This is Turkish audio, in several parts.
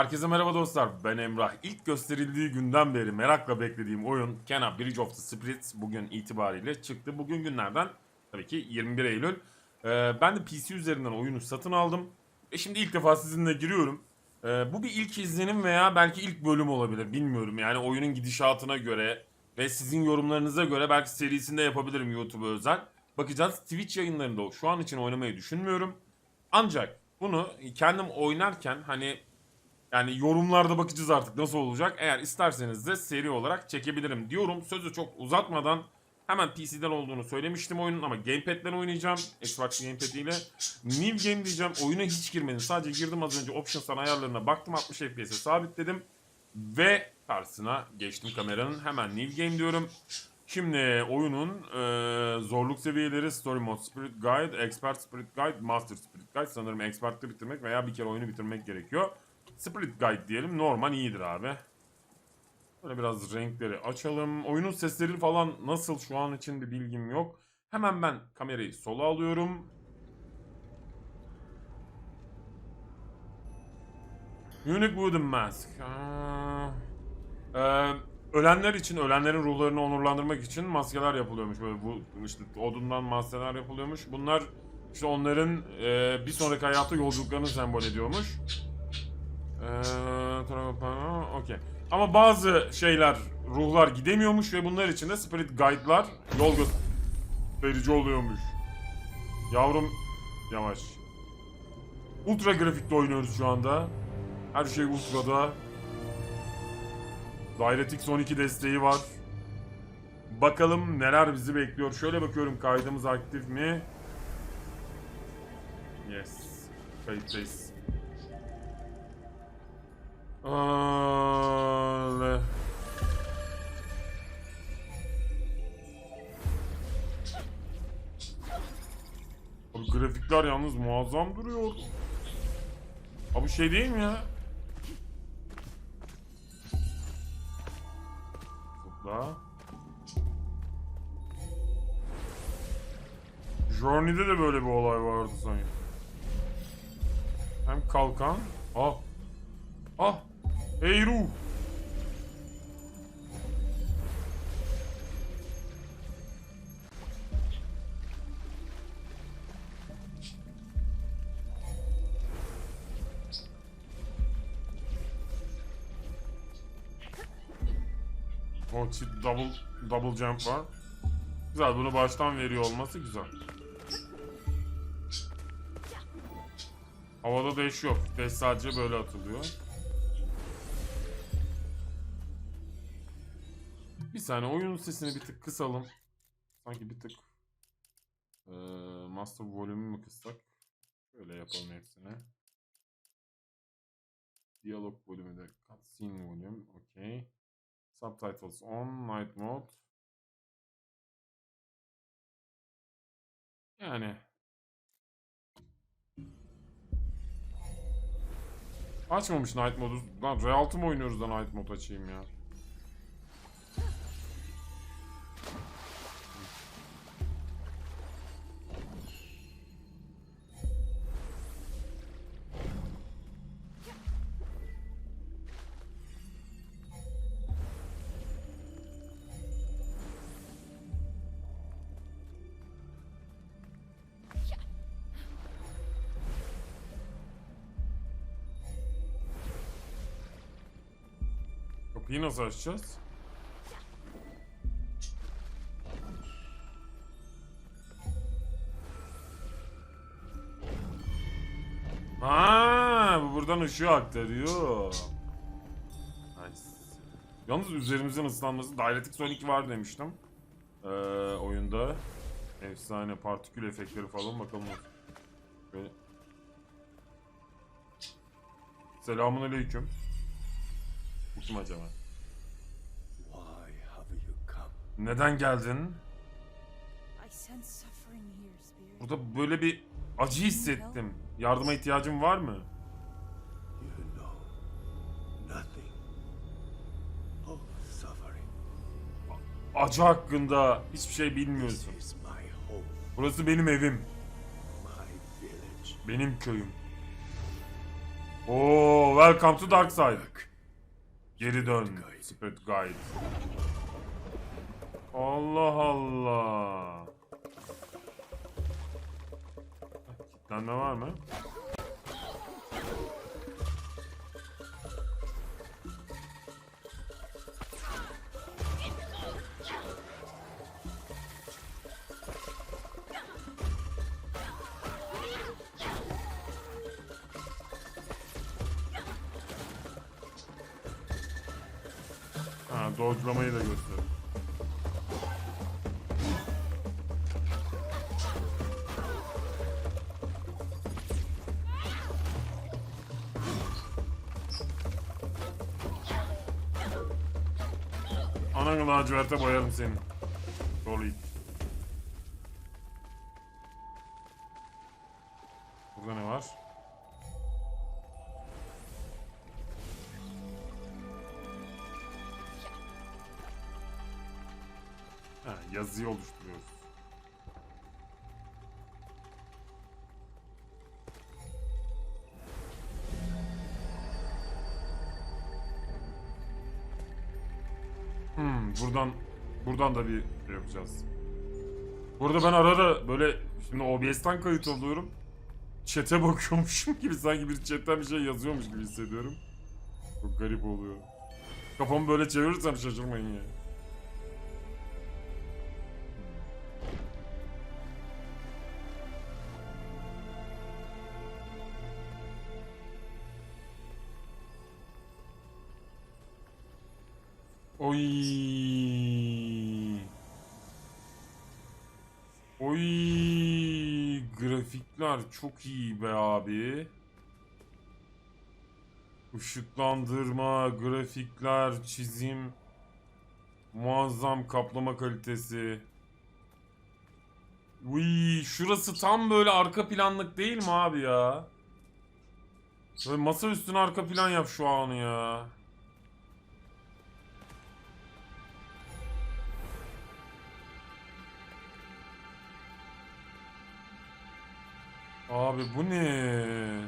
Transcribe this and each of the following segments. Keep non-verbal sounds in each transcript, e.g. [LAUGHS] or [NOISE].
Herkese merhaba dostlar. Ben Emrah. İlk gösterildiği günden beri merakla beklediğim oyun Kena Bridge of the Spirits bugün itibariyle çıktı. Bugün günlerden tabii ki 21 Eylül. Ee, ben de PC üzerinden oyunu satın aldım. Ve şimdi ilk defa sizinle giriyorum. Ee, bu bir ilk izlenim veya belki ilk bölüm olabilir bilmiyorum. Yani oyunun gidişatına göre ve sizin yorumlarınıza göre belki serisinde yapabilirim YouTube'a özel. Bakacağız. Twitch yayınlarında şu an için oynamayı düşünmüyorum. Ancak bunu kendim oynarken hani yani yorumlarda bakacağız artık nasıl olacak. Eğer isterseniz de seri olarak çekebilirim diyorum. Sözü çok uzatmadan hemen PC'den olduğunu söylemiştim oyunun ama gamepad'den oynayacağım. Xbox gamepad ile. New game diyeceğim. Oyuna hiç girmedim. Sadece girdim az önce options'tan ayarlarına baktım 60 FPS'e sabitledim. Ve karşısına geçtim kameranın. Hemen new game diyorum. Şimdi oyunun e, zorluk seviyeleri Story Mode, Spirit Guide, Expert Spirit Guide, Master Spirit Guide. Sanırım Expert'te bitirmek veya bir kere oyunu bitirmek gerekiyor. Spirit Guide diyelim. Normal iyidir abi. Böyle biraz renkleri açalım. Oyunun sesleri falan nasıl şu an için bir bilgim yok. Hemen ben kamerayı sola alıyorum. Unique Wooden Mask. Ee, ölenler için, ölenlerin ruhlarını onurlandırmak için maskeler yapılıyormuş. Böyle bu işte odundan maskeler yapılıyormuş. Bunlar işte onların e, bir sonraki hayatta yolculuklarını sembol ediyormuş. Eee okey. Ama bazı şeyler, ruhlar gidemiyormuş ve bunlar için de Spirit Guide'lar yol gösterici oluyormuş. Yavrum yavaş. Ultra grafikte oynuyoruz şu anda. Her şey ultrada. DirectX 12 desteği var. Bakalım neler bizi bekliyor. Şöyle bakıyorum kaydımız aktif mi? Yes. Kayıttayız. Öyle. Abi grafikler yalnız muazzam duruyor. Abi şey değil mi ya? Zıpla. Journey'de de böyle bir olay vardı sanki. Hem kalkan. Ah. Ah. Ey ruh. O çift double double jump var. Güzel bunu baştan veriyor olması güzel. Havada dash yok. Dash sadece böyle atılıyor. Bir saniye oyunun sesini bir tık kısalım. Sanki bir tık eee master volume'u mu kıssak? Böyle yapalım hepsine. Diyalog bölümü de cutscene volume. Okey. Subtitles on. Night mode. Yani. Açmamış Night modu. Lan R6 mı oynuyoruz da Night mode açayım ya. Kapıyı nasıl açacağız? Ha, bu buradan ışığı aktarıyor. Nice. Yalnız üzerimizin ıslanması DirectX 12 var demiştim. Ee, oyunda. Efsane partikül efektleri falan bakalım. Böyle. Selamun aleyküm. Kim acaba? Why have you come? Neden geldin? Burada böyle bir acı hissettim. Yardıma ihtiyacın var mı? Acı hakkında hiçbir şey bilmiyorsun. Burası benim evim. Benim köyüm. Oo, welcome to dark side. Geri dön. Spirit Guide. Allah Allah. Kitlenme var mı? Ha, dodge'lamayı da göster. Ananı laciverte boyarım seni. Dolly. Burada ne var? Ha, yazıyı oluşturuyoruz. Buradan da bir şey yapacağız. Burada ben arada böyle şimdi OBS'ten kayıt alıyorum. Chat'e bakıyormuşum gibi sanki bir chat'ten bir şey yazıyormuş gibi hissediyorum. Çok garip oluyor. Kafamı böyle çevirirsem şaşırmayın ya. Oy. Grafikler çok iyi be abi. Işıklandırma, grafikler, çizim. Muazzam kaplama kalitesi. Uy, şurası tam böyle arka planlık değil mi abi ya? Böyle masa üstüne arka plan yap şu anı ya. Abi bu ne?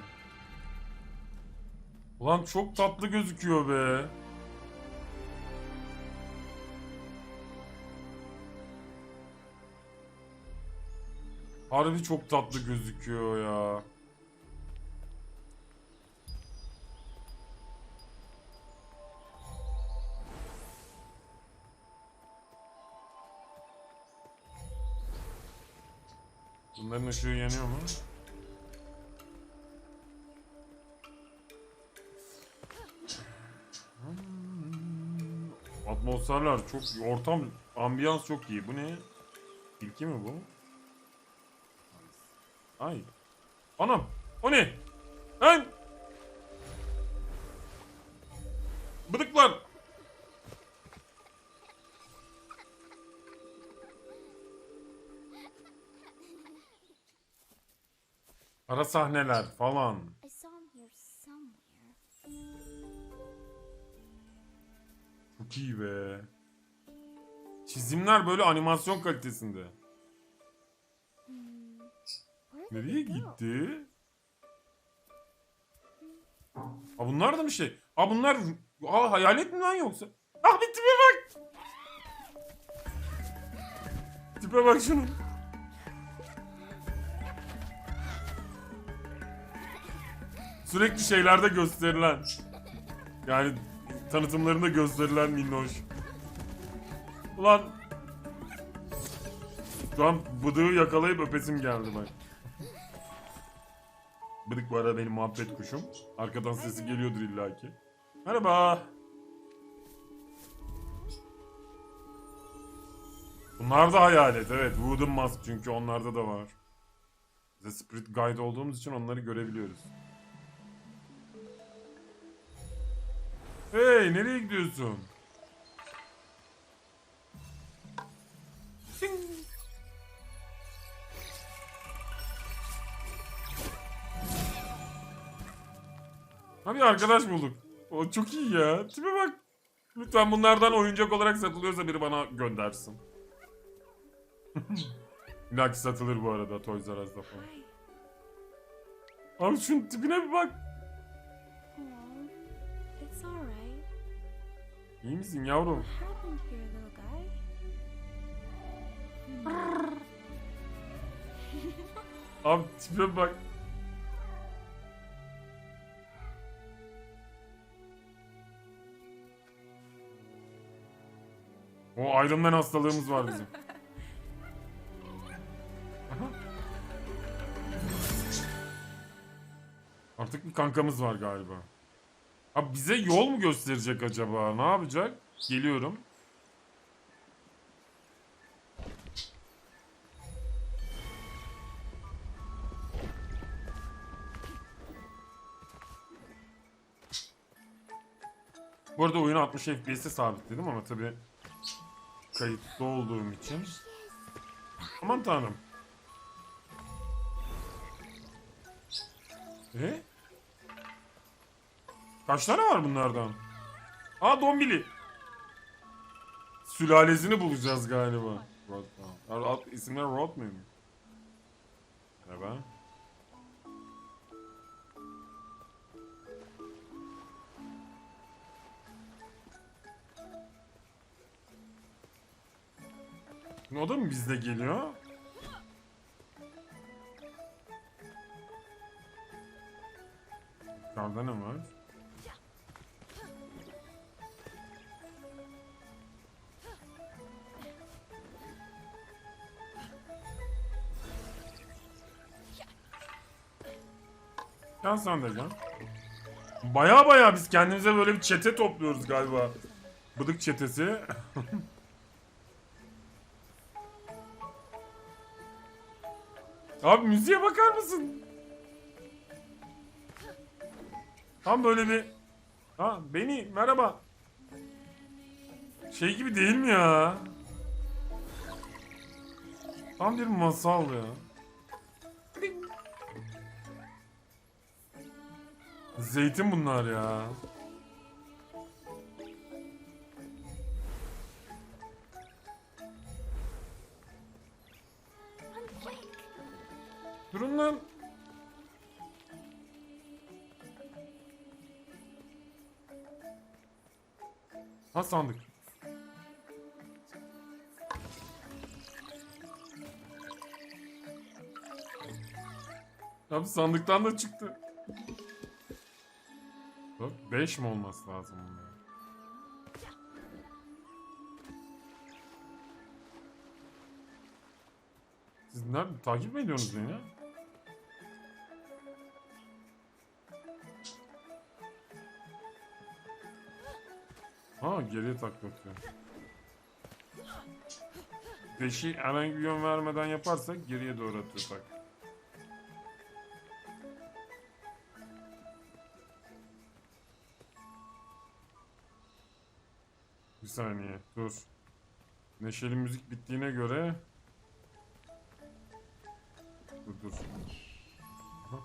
Ulan çok tatlı gözüküyor be. Harbi çok tatlı gözüküyor ya. Bunların ışığı yanıyor mu? Atmosferler çok. Ortam, ambiyans çok iyi. Bu ne? Tilki mi bu? Ay. Anam. O ne? Lan! Bıdıklar. Ara sahneler falan. Çok iyi be. Çizimler böyle animasyon kalitesinde. Hmm. Nereye gitti? Aa bunlar da bir şey. Aa bunlar Aa hayalet mi lan yoksa? Ah bir tipe bak. Tipe bak şunun. Sürekli şeylerde gösterilen. Yani tanıtımlarında gösterilen minnoş. Ulan şu an bıdığı yakalayıp öpesim geldi bak. Bıdık bu arada benim muhabbet kuşum. Arkadan sesi geliyordur illaki. Merhaba. Bunlar da hayalet evet. Wooden Mask çünkü onlarda da var. Bize Spirit Guide olduğumuz için onları görebiliyoruz. Hey nereye gidiyorsun? Bir arkadaş bulduk. O çok iyi ya. Tipe bak. Lütfen bunlardan oyuncak olarak satılıyorsa biri bana göndersin. [LAUGHS] İlla satılır bu arada Toys R Us'da falan. Abi şunun tipine bir bak. İyi misin yavrum? Abi tipe bak. O Iron hastalığımız var bizim. Artık bir kankamız var galiba. Abi bize yol mu gösterecek acaba? Ne yapacak? Geliyorum. Bu arada oyunu 60 FPS'e sabitledim ama tabi kayıtlı olduğum için. Aman tanrım. E? Kaç tane var bunlardan? Aa Dombili. Sülalesini bulacağız galiba. Rod, Aa, ad- isimler Rod muyum? Merhaba. O da mı bizde geliyor? Yukarıda ne var? Sen de gel. Baya baya biz kendimize böyle bir çete topluyoruz galiba. Bıdık çetesi. [LAUGHS] Abi müziğe bakar mısın? Tam böyle bir... Ha beni merhaba. Şey gibi değil mi ya? Tam bir masal ya. Zeytin bunlar ya. Durun lan. Ha sandık. Abi sandıktan da çıktı. 5 mi olması lazım bunların? Siz nerede takip mi ediyorsunuz beni? Ha geriye taklatıyor. Beşi herhangi bir yön vermeden yaparsak geriye doğru atıyor tak. Saniye dur. Neşeli müzik bittiğine göre Dur dur. Aha.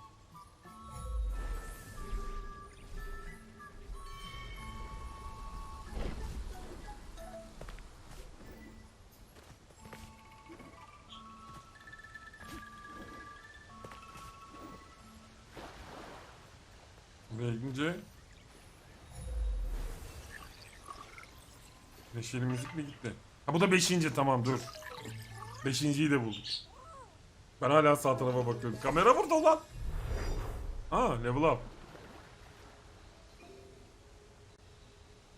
Neşeli müzik mi gitti? Ha bu da beşinci tamam dur. Beşinciyi de bulduk. Ben hala sağ tarafa bakıyorum. Kamera burada lan. Ha level up.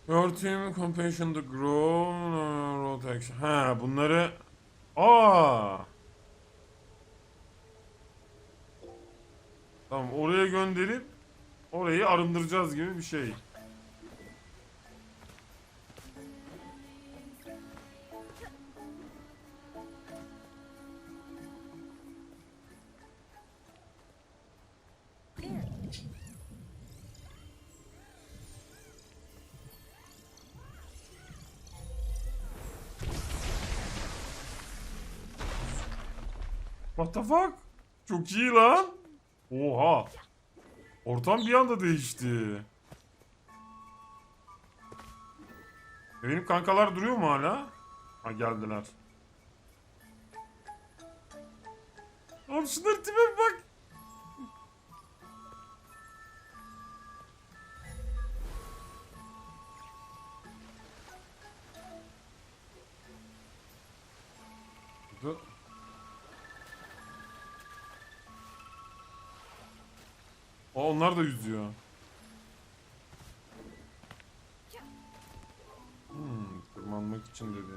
Your team compassion to grow uh, road action. Ha bunları Aa. Tamam oraya gönderip orayı arındıracağız gibi bir şey. What the fuck? Çok iyi lan. Oha. Ortam bir anda değişti. Benim kankalar duruyor mu hala? Ha geldiler. Oğlum şunların tipe bak. Aa, onlar da yüzüyor. Hmm, tırmanmak için dedi.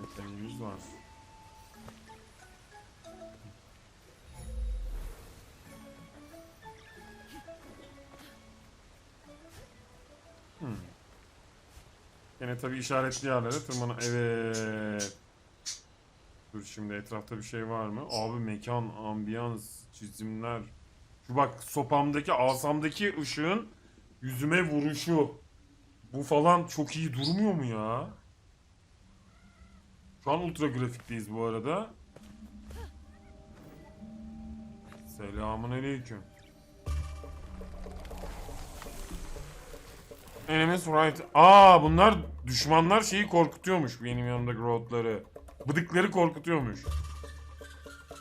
Mekanimiz var. Hmm. Yine tabii işaretli yerlere tırmana... Evet. Dur şimdi etrafta bir şey var mı? Abi mekan, ambiyans, çizimler. Şu bak sopamdaki, asamdaki ışığın yüzüme vuruşu. Bu falan çok iyi durmuyor mu ya? Şu an ultra grafikteyiz bu arada. Selamun aleyküm. Enemies right. Aa bunlar düşmanlar şeyi korkutuyormuş benim yanımdaki roadları. Bıdıkları korkutuyormuş.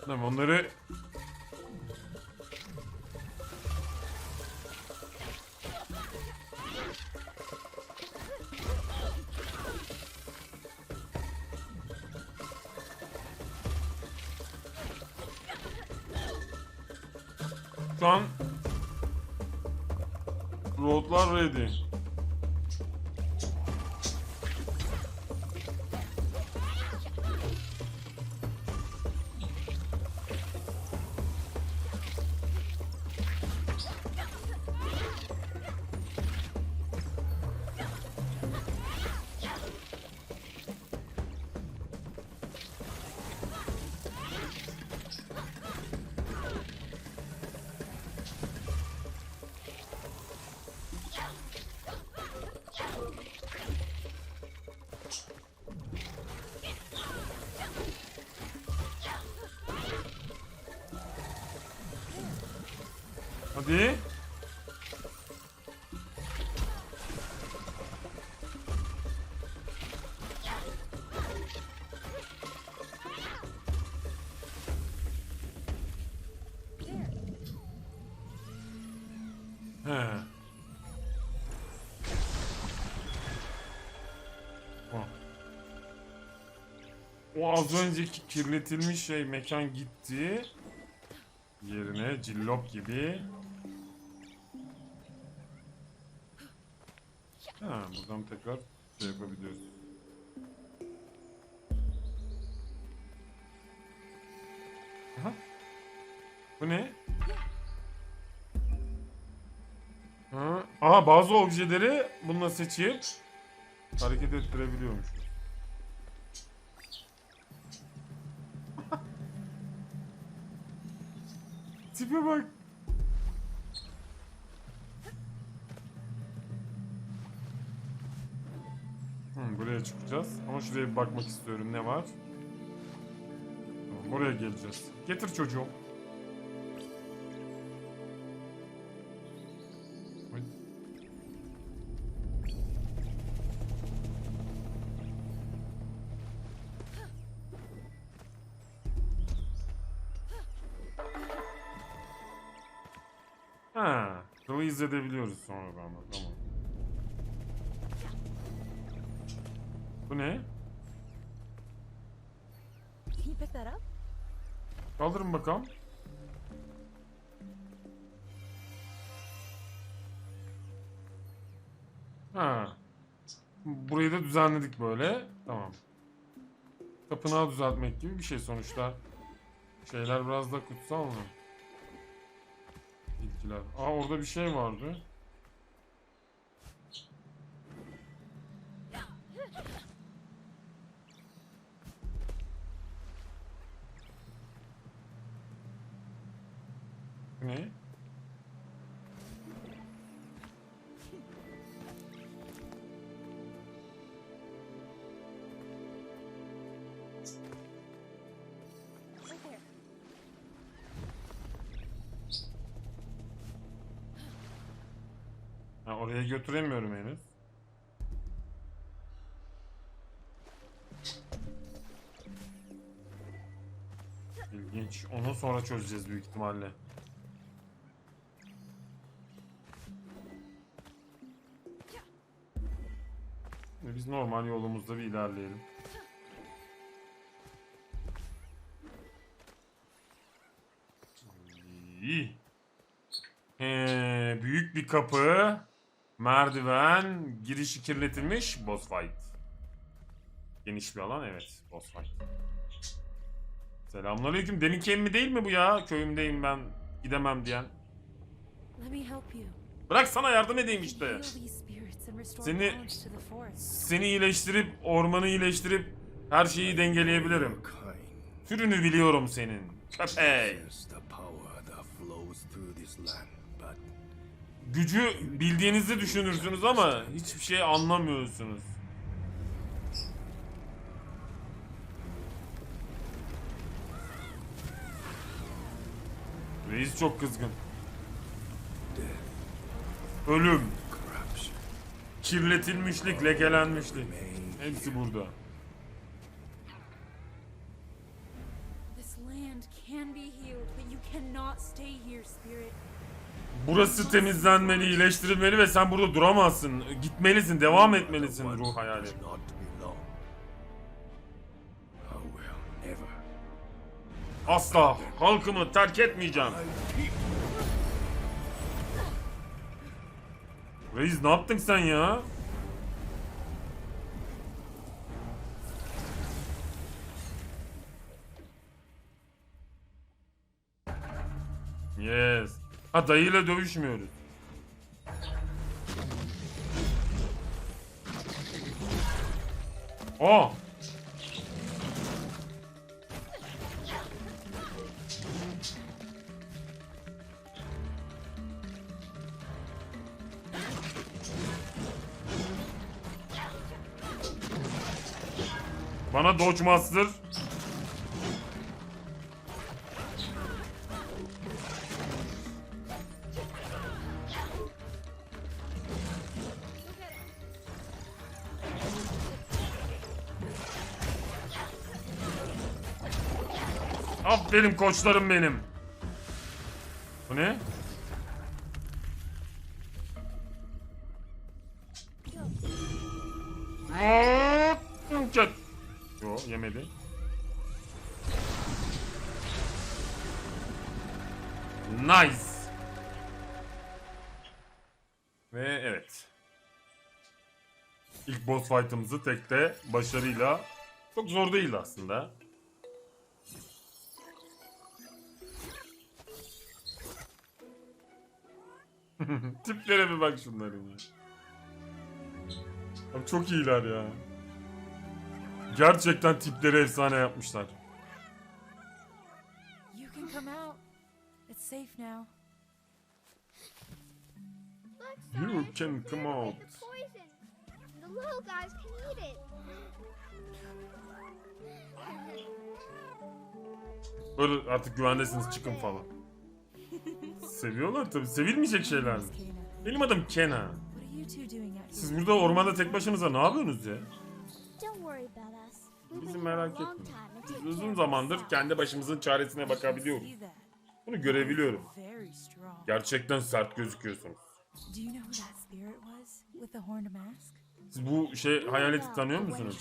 Tamam onları Şu an roadlar ready. Hadi. He. O. O az önceki kirletilmiş şey mekan gitti. Yerine cillop gibi. Bu ne? Ha. Aha bazı objeleri bununla seçip hareket ettirebiliyormuş. [LAUGHS] Tipe bak. Hı, buraya çıkacağız. Ama şuraya bir bakmak istiyorum. Ne var? Oraya geleceğiz. Getir çocuğum. Release edebiliyoruz sonradan da tamam. Bu ne? Kaldırın bakalım. Ha. Burayı da düzenledik böyle. Tamam. Tapınağı düzeltmek gibi bir şey sonuçta. Şeyler biraz da kutsal mı? Bilgiler. Aa orada bir şey vardı. Ne? oraya götüremiyorum henüz. İlginç. Onu sonra çözeceğiz büyük ihtimalle. Biz normal yolumuzda bir ilerleyelim. İyi. Büyük bir kapı. Merdiven. Girişi kirletilmiş. Boss fight. Geniş bir alan evet. Boss fight. Selamünaleyküm. Deminki emmi değil mi bu ya? Köyümdeyim ben. Gidemem diyen. Let me help you. Bırak sana yardım edeyim işte. Seni-. Seni iyileştirip ormanı iyileştirip her şeyi dengeleyebilirim. Türünü biliyorum senin. Köpek. Gücü bildiğinizi düşünürsünüz ama hiçbir şey anlamıyorsunuz. Reis çok kızgın. Ölüm, kirletilmişlik, lekelenmişlik. Hepsi burada. This land can be healed, but you cannot stay. Burası temizlenmeli, iyileştirilmeli ve sen burada duramazsın. Gitmelisin, devam etmelisin ruh hayali. Asla halkımı terk etmeyeceğim. Reis ne yaptın sen ya? Ha dayıyla dövüşmüyoruz. Oh. Bana Dodge Aferin koçlarım benim. Bu ne? Çat. Yo yemedi. Nice. Ve evet. İlk boss fight'ımızı tekte başarıyla çok zor değildi aslında. [LAUGHS] Tiplere bir bak şunların ya. Abi çok iyiler ya. Gerçekten tipleri efsane yapmışlar. You can come out. It's safe now. You can come out. with Poison. The little guys can eat it. Böyle artık güvendesiniz çıkın falan. Seviyorlar tabii. Sevilmeyecek şeyler mi? Benim adım Kena. Siz burada ormanda tek başınıza ne yapıyorsunuz ya? Bizi merak etme. Biz uzun zamandır kendi başımızın çaresine bakabiliyoruz. Bunu görebiliyorum. Gerçekten sert gözüküyorsunuz. Siz bu şey hayaleti tanıyor musunuz?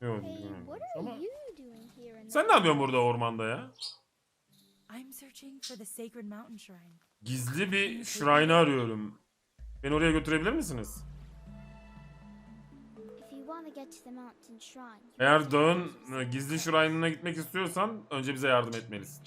Yok Ama sen ne yapıyorsun burada ormanda ya? Gizli bir shrine arıyorum. Beni oraya götürebilir misiniz? If you want to get to the mountain shrine, you Eğer dağın gizli şuraynına gitmek istiyorsan önce bize yardım etmelisin.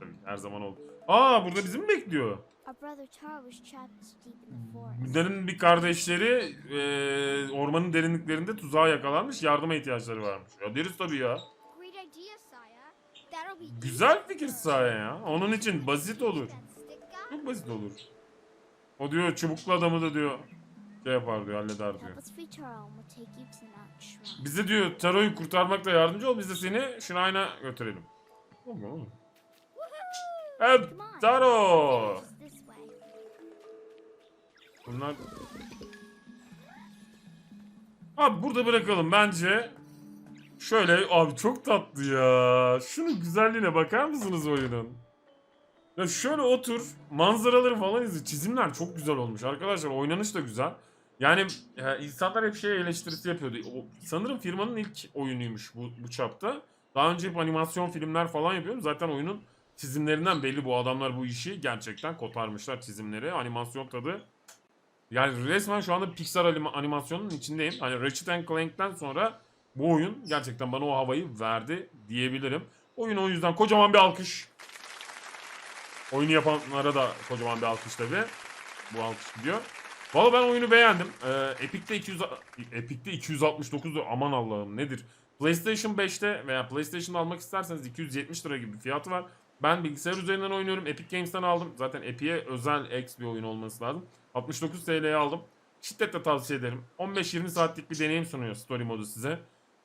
Tabii her zaman oldu. Aa burada bizi mi bekliyor? Our brother Taro was trapped deep in the forest. Bunların bir kardeşleri e, ormanın derinliklerinde tuzağa yakalanmış yardıma ihtiyaçları varmış. Ya deriz tabii ya. Güzel fikir sahi ya. Onun için basit olur. Çok basit olur. O diyor çubuklu adamı da diyor şey yapar diyor halleder diyor. Bize diyor Taro'yu kurtarmakla yardımcı ol biz de seni Shrine'a götürelim. Tamam oğlum. Evet. Taro. Bunlar... Abi burada bırakalım bence. Şöyle abi çok tatlı ya. Şunun güzelliğine bakar mısınız oyunun? Ya şöyle otur manzaraları falan izle. Çizimler çok güzel olmuş arkadaşlar. Oynanış da güzel. Yani ya insanlar hep şey eleştirisi yapıyordu. O, sanırım firmanın ilk oyunuymuş bu, bu çapta. Daha önce hep animasyon filmler falan yapıyorum. Zaten oyunun çizimlerinden belli bu adamlar bu işi gerçekten kotarmışlar çizimleri. Animasyon tadı. Yani resmen şu anda Pixar anima- animasyonunun içindeyim. Hani Ratchet Clank'ten sonra bu oyun gerçekten bana o havayı verdi diyebilirim. Oyun o yüzden kocaman bir alkış. Oyunu yapanlara da kocaman bir alkış tabi. Bu alkış gidiyor. Valla ben oyunu beğendim. Ee, Epic'te 200 Epic'te 269 lira. aman Allah'ım nedir? PlayStation 5'te veya PlayStation'da almak isterseniz 270 lira gibi bir fiyatı var. Ben bilgisayar üzerinden oynuyorum. Epic Games'ten aldım. Zaten Epic'e özel X bir oyun olması lazım. 69 TL'ye aldım. Şiddetle tavsiye ederim. 15-20 saatlik bir deneyim sunuyor story modu size.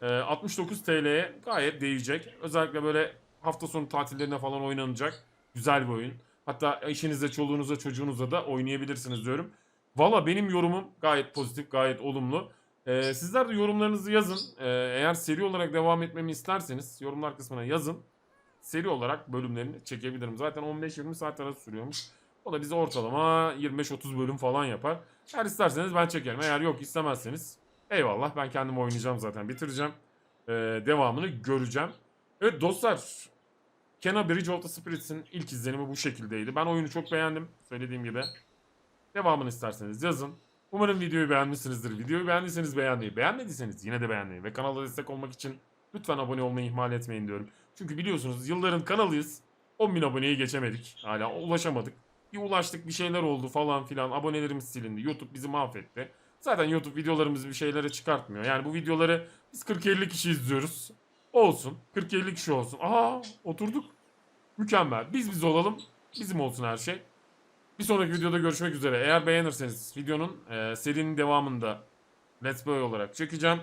Ee, 69 TL'ye gayet değecek. Özellikle böyle hafta sonu tatillerine falan oynanacak. Güzel bir oyun. Hatta eşinizle, çoluğunuzla, çocuğunuzla da oynayabilirsiniz diyorum. Valla benim yorumum gayet pozitif, gayet olumlu. Ee, sizler de yorumlarınızı yazın. Ee, eğer seri olarak devam etmemi isterseniz yorumlar kısmına yazın. Seri olarak bölümlerini çekebilirim. Zaten 15-20 saat arası sürüyormuş. O da bize ortalama 25-30 bölüm falan yapar. Eğer isterseniz ben çekerim. Eğer yok istemezseniz eyvallah ben kendim oynayacağım zaten bitireceğim. Ee, devamını göreceğim. Evet dostlar Kena Bridge of Spirits'in ilk izlenimi bu şekildeydi. Ben oyunu çok beğendim. Söylediğim gibi. Devamını isterseniz yazın. Umarım videoyu beğenmişsinizdir. Videoyu beğendiyseniz beğenmeyi, beğenmediyseniz yine de beğenmeyi ve kanala destek olmak için lütfen abone olmayı ihmal etmeyin diyorum. Çünkü biliyorsunuz yılların kanalıyız. 10.000 aboneyi geçemedik. Hala ulaşamadık. Bir ulaştık bir şeyler oldu falan filan. Abonelerimiz silindi. YouTube bizi mahvetti. Zaten YouTube videolarımızı bir şeylere çıkartmıyor. Yani bu videoları biz 40-50 kişi izliyoruz. Olsun. 40-50 kişi olsun. Aha oturduk. Mükemmel. Biz biz olalım. Bizim olsun her şey. Bir sonraki videoda görüşmek üzere. Eğer beğenirseniz videonun e, serinin devamında Let's Play olarak çekeceğim.